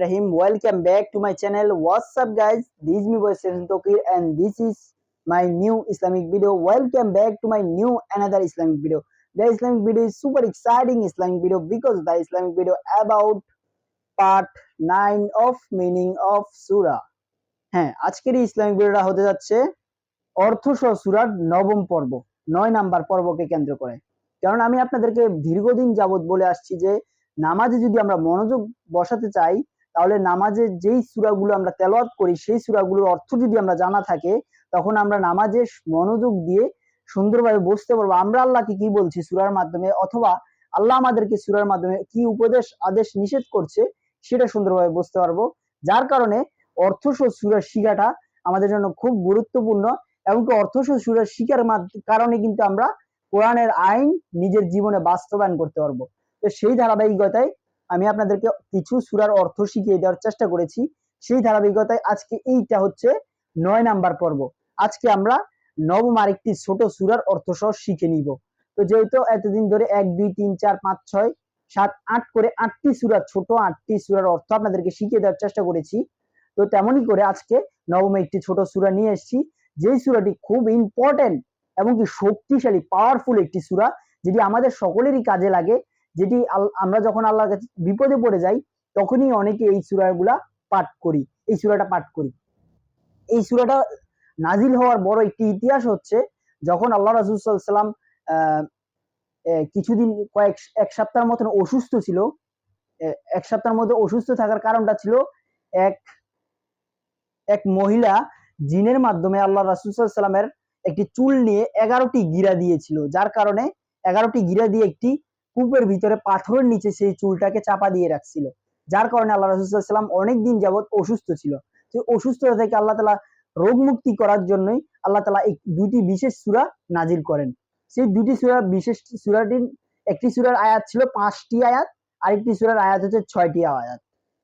Rahim. Welcome back to my channel. What's up, guys? This is me, boy Session Tokir, and this is my new Islamic video. Welcome back to my new another Islamic video. The Islamic video is super exciting Islamic video because the Islamic video about part 9 of meaning of surah. হ্যাঁ আজকের এই Islamic ভিডিওটা হতে যাচ্ছে অর্থ সহ সুরার নবম পর্ব নয় নাম্বার পর্বকে কেন্দ্র করে কারণ আমি আপনাদেরকে দীর্ঘদিন যাবত বলে আসছি যে, নামাজে যদি আমরা মনোযোগ বসাতে চাই, তাহলে নামাজে যেই সুরাগুলো আমরা তেলাওয়াত করি, সেই সুরাগুলোর অর্থ যদি আমরা জানা থাকে, তখন আমরা নামাজে মনোযোগ দিয়ে সুন্দরভাবে বসতে পারব। আমরা আল্লাহকে কি বলছি সুরার মাধ্যমে? অথবা আল্লাহ আমাদেরকে সুরার মাধ্যমে কি উপদেশ, আদেশ নিষেধ করছে, সেটা সুন্দরভাবে বুঝতে পারব। যার কারণে অর্থ সহ সুরার শিখাটা আমাদের জন্য খুব গুরুত্বপূর্ণ এমনকি অর্থ সহ সুরার শিখার কারণে কিন্তু আমরা কোরআনের আইন নিজের জীবনে বাস্তবায়ন করতে পারব। তো সেই ধারাবাহিকতায় আমি আপনাদেরকে কিছু সুরার অর্থ শিখিয়ে দেওয়ার চেষ্টা করেছি। সেই ধারাবাহিকতায় আজকে এইটা হচ্ছে নয় নাম্বার পর্ব। আজকে আমরা নবম আরেকটি ছোট সুরার অর্থ সহ শিখে নিব। তো যেহেতু এতদিন ধরে এক, দুই, তিন, চার, পাঁচ, ছয়, সাত, আট করে আটটি সুরার, ছোট আটটি সুরার অর্থ আপনাদেরকে শিখিয়ে দেওয়ার চেষ্টা করেছি। তো তেমনই করে আজকে নবম একটি ছোট সুরা নিয়ে এসেছি। যেই সুরাটি খুব ইম্পর্টেন্ট এমনকি শক্তিশালী পাওয়ারফুল একটি সুরা যেটি আমাদের সকলেরই কাজে লাগে যেটি আমরা যখন আল্লাহর কাছে বিপদে পড়ে যাই তখনই অনেকে এই সুরাগুলা পাঠ করি এই সুরাটা পাঠ করি। এই সুরাটা নাজিল হওয়ার বড় একটি ইতিহাস হচ্ছে যখন আল্লাহ রাসূল সাল্লাল্লাহু আলাইহি সাল্লাম আহ, কিছুদিন কয়েক এক সপ্তাহের মতন অসুস্থ ছিল এক সপ্তাহের মধ্যে অসুস্থ থাকার কারণটা ছিল এক এক মহিলা জিনের মাধ্যমে আল্লাহ রাসূল সাল্লামের একটি চুল নিয়ে এগারোটি গিরা দিয়েছিল। যার কারণে এগারোটি গিরা দিয়ে একটি কূপের ভিতরে পাথরের নিচে সেই চুলটাকে চাপা দিয়ে রাখছিল। যার কারণে আল্লাহ রসুলাম অনেক দিন যাবত অসুস্থ ছিল। তো অসুস্থতা থেকে আল্লাহ তালা রোগ মুক্তি করার জন্যই আল্লাহ তালা এই দুটি বিশেষ সুরা নাজিল করেন। সেই দুটি সুরা বিশেষ সুরাটির একটি সুরার আয়াত ছিল পাঁচটি আয়াত, আরেকটি সুরার আয়াত হচ্ছে ছয়টি আয়াত।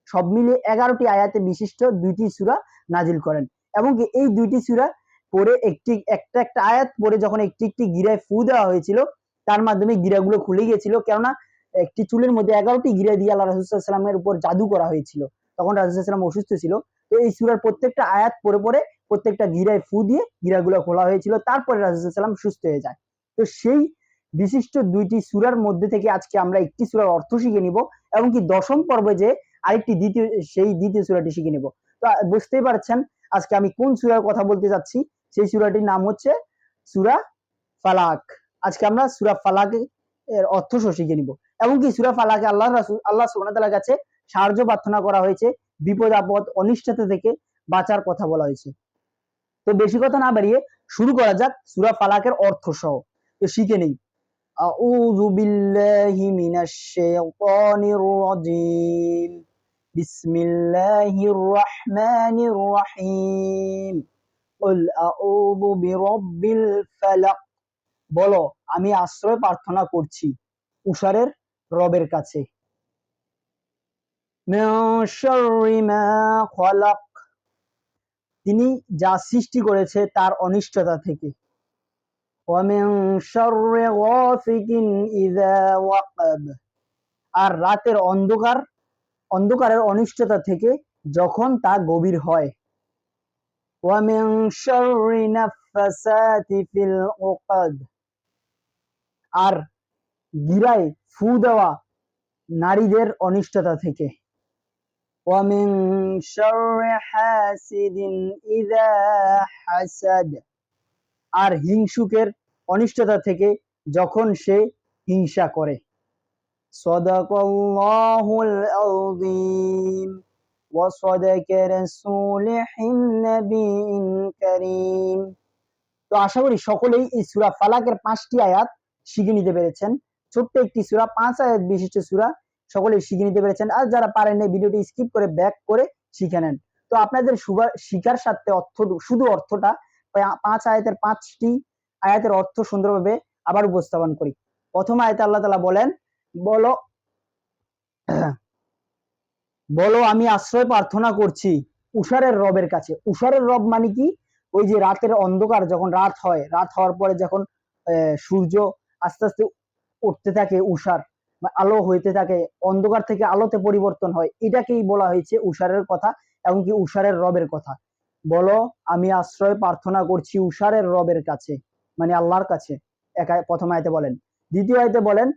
সব মিলিয়ে এগারোটি আয়াতে বিশিষ্ট দুইটি সুরা নাজিল করেন। এমনকি এই দুইটি সুরা পরে একটি, একটা একটা আয়াত পরে যখন একটি একটি গিরায় ফু দেওয়া হয়েছিল, তার মাধ্যমে গিরাগুলো খুলে গিয়েছিল। কেননা একটি চুলের মধ্যে এগারোটি গিরা দিয়ে আল্লাহ রাসুসাল্লামের উপর জাদু করা হয়েছিল। তখন রাসুসাল্লাম অসুস্থ ছিল। তো এই সুরার প্রত্যেকটা আয়াত পরে পরে প্রত্যেকটা গিরায় ফু দিয়ে গিরাগুলো খোলা হয়েছিল। তারপরে রাসুসাল্লাম সুস্থ হয়ে যায়। তো সেই বিশিষ্ট দুইটি সুরার মধ্যে থেকে আজকে আমরা একটি সুরার অর্থ শিখে নিব এবং কি দশম পর্বে যে আরেকটি দ্বিতীয়, সেই দ্বিতীয় সুরাটি শিখে নিব। তো বুঝতেই পারছেন আজকে আমি কোন সুরার কথা বলতে যাচ্ছি? সেই সুরাটির নাম হচ্ছে সুরা ফালাক। আজকে আমরা সুরা ফালাক এর অর্থ শিখে নিব। এমনকি সুরা ফালাকে আল্লাহ রাসূল, আল্লাহ সুবহানাহু কাছে সাহায্য প্রার্থনা করা হয়েছে। বিপদ, আপদ অনিষ্টতা থেকে বাঁচার কথা বলা হয়েছে। তো বেশি কথা না বাড়িয়ে শুরু করা যাক সুরা ফালাকের অর্থ সহ। তো শিখে নেই। আউযু বিল্লাহি মিনাশ শাইতানির রাজিম। বিসমিল্লাহির রহমানির রহিম। উল আউযু বিরাব্বিল ফালাক বলো, আমি আশ্রয় প্রার্থনা করছি উষারের রবের কাছে। তিনি যা সৃষ্টি করেছে তার অনিষ্টতা থেকে। আর রাতের অন্ধকার, অন্ধকারের অনিষ্টতা থেকে যখন তা গভীর হয়। ওয়া মিন শাররি নাফাসাতি ফিল উকাদ আর গিরায় ফু দেওয়া নারীদের অনিষ্টতা থেকে ومن شر حاسد إذا حسد আর হিংসুকের অনিষ্টতা থেকে যখন সে হিংসা করে সদাকাল্লাহুল আযীম وصدق رسوله النبي الكريم তো আশা করি সকলেই এই সূরা ফালাকের পাঁচটি আয়াত শিখে নিতে পেরেছেন ছোট্ট একটি সূরা পাঁচ আয়াত বিশিষ্ট সূরা সকলেই শিখে নিতে পেরেছেন আর যারা পারেন না ভিডিওটি স্কিপ করে ব্যাক করে শিখে নেন তো আপনাদের সুবা- শিখার সাথে অর্থ শুধু অর্থটা পা- পাঁচ আয়াতের পাঁচটি আয়াতের অর্থ সুন্দরভাবে আবার উপস্থাপন করি প্রথম আয়াতে আল্লাহ তাআলা বলেন বলো বলো, আমি আশ্রয় প্রার্থনা করছি উষারের রবের কাছে। উষারের রব মানে কি? ওই যে রাতের অন্ধকার যখন রাত হয়, রাত হওয়ার পরে যখন সূর্য আস্তে আস্তে উঠতে থাকে উষার আলো হইতে থাকে, অন্ধকার থেকে আলোতে পরিবর্তন হয়, এটাকেই বলা হয়েছে উষারের কথা এবং কি উষারের রবের কথা। বলো, আমি আশ্রয় প্রার্থনা করছি উষারের রবের কাছে মানে আল্লাহর কাছে, একা প্রথম আয়তে বলেন। দ্বিতীয় আয়তে বলেন,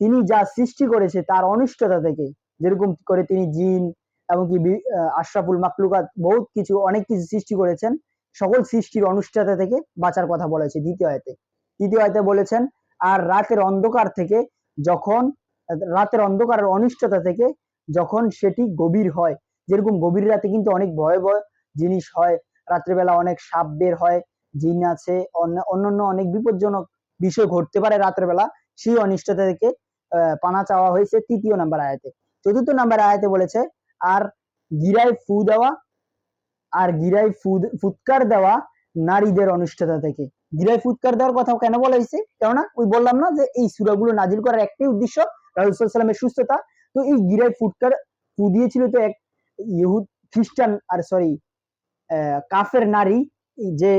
তিনি যা সৃষ্টি করেছে তার অনিষ্টতা থেকে যেরকম করে তিনি জিন এমনকি আশরাফুল মাকলুকাত বহুত কিছু, অনেক কিছু সৃষ্টি করেছেন। সকল সৃষ্টির অনিষ্টতা থেকে বাঁচার কথা বলেছে দ্বিতীয় আয়তে। তৃতীয় আয়তে বলেছেন, আর রাতের অন্ধকার থেকে যখন, রাতের অন্ধকারের অনিষ্টতা থেকে যখন সেটি গভীর হয়, যেরকম গভীর রাতে কিন্তু অনেক ভয় ভয় জিনিস হয়। রাত্রেবেলা অনেক সাপ বের হয়, জিন আছে, অন্য- অন্যান্য অনেক বিপজ্জনক বিষয় ঘটতে পারে রাতের বেলা সেই অনিষ্টতা থেকে পানা চাওয়া হয়েছে তৃতীয় নাম্বার আয়াতে। চতুর্থ নাম্বার আয়াতে বলেছে, আর গিরায় ফু দেওয়া, আর গিরায় ফুদ, ফুৎকার দেওয়া নারীদের অনিষ্টতা থেকে। গিরায় ফুৎকার দেওয়ার কথা কেন বলা হয়েছে? কেননা ওই বললাম না যে এই সুরাগুলো নাজিল করার একটাই উদ্দেশ্য রাহুসাল্লামের সুস্থতা। তো এই গিরায় ফুৎকার ফু দিয়েছিল তো এক ইহুদ খ্রিস্টান আর সরি কাফের নারী যে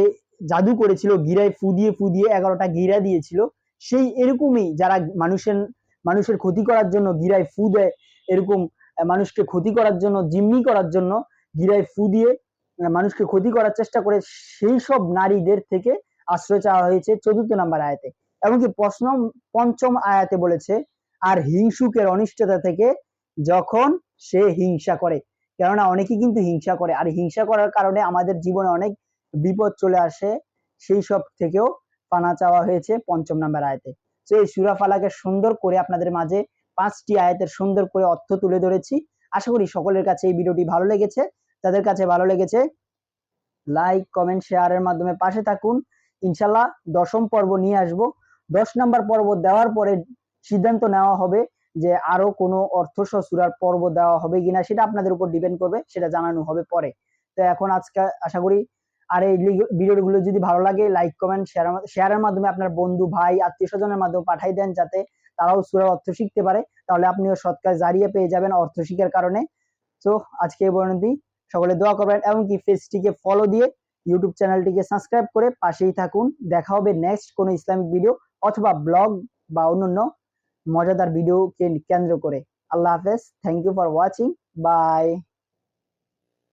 জাদু করেছিল, গিরায় ফু দিয়ে ফু দিয়ে এগারোটা গিরা দিয়েছিল, সেই এরকমই যারা মানুষের মানুষের ক্ষতি করার জন্য গিরায় ফু দেয় এরকম মানুষকে ক্ষতি করার জন্য, জিম্মি করার জন্য গিরায় ফু দিয়ে মানুষকে ক্ষতি করার চেষ্টা করে, সেই সব নারীদের থেকে আশ্রয় চাওয়া হয়েছে চতুর্থ নাম্বার আয়াতে। এমনকি প্রশ্ন পঞ্চম আয়াতে বলেছে, আর হিংসুকের অনিষ্টতা থেকে যখন সে হিংসা করে। কেননা অনেকে কিন্তু হিংসা করে, আর হিংসা করার কারণে আমাদের জীবনে অনেক বিপদ চলে আসে, সেই সব থেকেও পানা চাওয়া হয়েছে পঞ্চম নাম্বার আয়াতে। তো এই সুরা ফালাকে সুন্দর করে আপনাদের মাঝে পাঁচটি আয়াতের সুন্দর করে অর্থ তুলে ধরেছি। আশা করি সকলের কাছে এই ভিডিওটি ভালো লেগেছে। যাদের কাছে ভালো লেগেছে লাইক কমেন্ট শেয়ারের মাধ্যমে পাশে থাকুন। ইনশাল্লাহ দশম পর্ব নিয়ে আসব। দশ নাম্বার পর্ব দেওয়ার পরে সিদ্ধান্ত নেওয়া হবে যে আরও কোনো অর্থসহ সুরার পর্ব দেওয়া হবে কিনা, সেটা আপনাদের উপর ডিপেন্ড করবে, সেটা জানানো হবে পরে। তো এখন আজকে আশা করি আর এই ভিডিওগুলো যদি ভালো লাগে লাইক কমেন্ট শেয়ার শেয়ারের মাধ্যমে আপনার বন্ধু, ভাই আত্মীয় স্বজনের মাধ্যমে পাঠাই দেন যাতে তারাও সুরার অর্থ শিখতে পারে, তাহলে আপনিও সৎকার জারিয়ে পেয়ে যাবেন অর্থ শিখার কারণে। তো আজকে এই পর্যন্তই সকলে দোয়া করবেন এবং কি পেজটিকে ফলো দিয়ে ইউটিউব চ্যানেলটিকে সাবস্ক্রাইব করে পাশেই থাকুন। দেখা হবে নেক্সট কোনো ইসলামিক ভিডিও অথবা ব্লগ বা অন্যান্য মজাদার ভিডিওকে কেন্দ্র করে। আল্লাহ হাফেজ thank you for watching bye